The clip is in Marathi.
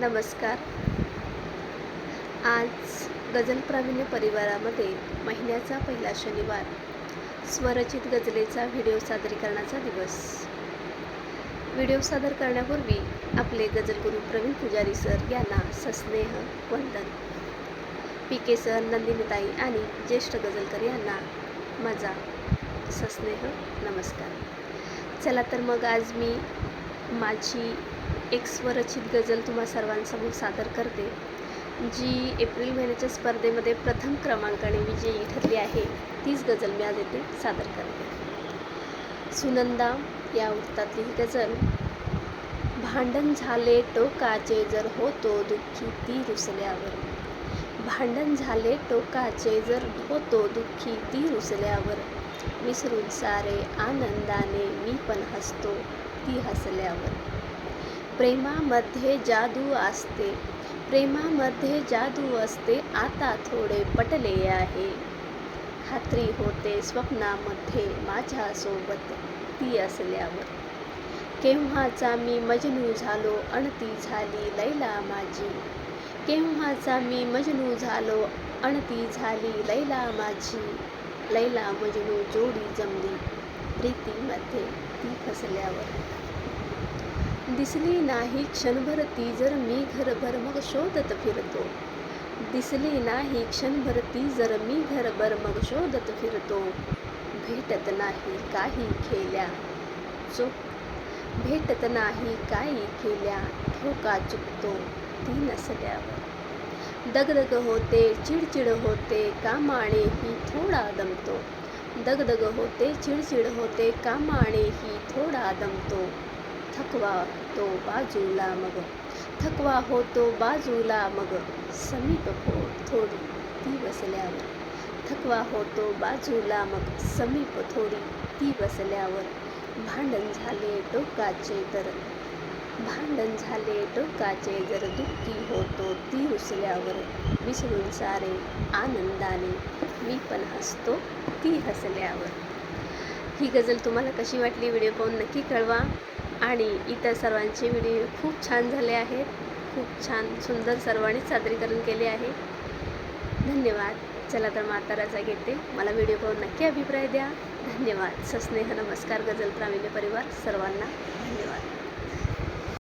नमस्कार. आज गझलप्रावीण्य परिवारामध्ये महिन्याचा पहिला शनिवार स्वरचित गझलेचा व्हिडिओ सादरीकरणाचा दिवस. व्हिडिओ सादर करण्यापूर्वी आपले गझलगुरू प्रवीण पुजारी सर यांना सस्नेह वंदन. पी के सर नंदिनीताई आणि ज्येष्ठ गझलकर यांना माझा सस्नेह नमस्कार. चला तर मग आज मी माझी एक स्वरचित गझल तुम्हा सर्वांसमोर सादर करते जी एप्रिल महिन्याच्या स्पर्धेमध्ये प्रथम क्रमांकाने विजयी ठरली आहे. तीच गझल मी आज येथे सादर करते. सुनंदा या वृत्तातली ही गझल. भांडण झाले टोकाचे जर होतो दुःखी ती रुसल्यावर. भांडण झाले टोकाचे जर होतो दुःखी ती रुसल्यावर. विसरून सारे आनंदाने मी पण हसतो ती हसल्यावर. प्रेमामध्ये जादू असते. प्रेमामध्ये जादू असते आता थोडे पटले आहे. खात्री होते स्वप्नामध्ये माझ्यासोबत ती असल्यावर. केव्हाचा मी मजनू झालो अणती झाली लैला माझी. केव्हाचा मी मजनू झालो अणती झाली लैला माझी. लैला मजनू जोडी जमली प्रीतीमध्ये ती फसल्यावर. दिसली नाही क्षणभर ती जर मी घरभर मग शोधत फिरतो. दिसली नाही क्षणभर ती जर मी घरभर मग शोधत फिरतो. भेटत नाही काही खेल्या. चुक भेटत नाही काही केल्या ठोका चुकतो ती नसल्यावर. दगदग होते चिडचिड होते कामानेही थोडा दमतो. दगदग होते चिडचिड होते कामानेही थोडा दमतो. थकवा तो बाजूला मग. थकवा होतो बाजूला मग. समीप हो थोडी ती बसल्यावर थकवा होतो बाजूला मग. समीप थोडी ती बसल्यावर भांडण झाले टोकाचे तर. भांडण झाले टोकाचे जर दुःखी होतो ती रुसल्यावर विसरून सारे आनंदाने मी पण हसतो ती हसल्यावर ही गझल तुम्हाला कशी वाटली? व्हिडिओ पाहून नक्की कळवा. आणि इतर सर्वांचे व्हिडिओ खूप छान झाले आहेत. खूप छान सुंदर सर्वांनीच सादरीकरण केले आहे. धन्यवाद. चला तर माता राजा घेते. मला व्हिडिओ पाहून नक्की अभिप्राय द्या. धन्यवाद. सस्नेह नमस्कार गझल प्रावीण्य परिवार सर्वांना धन्यवाद.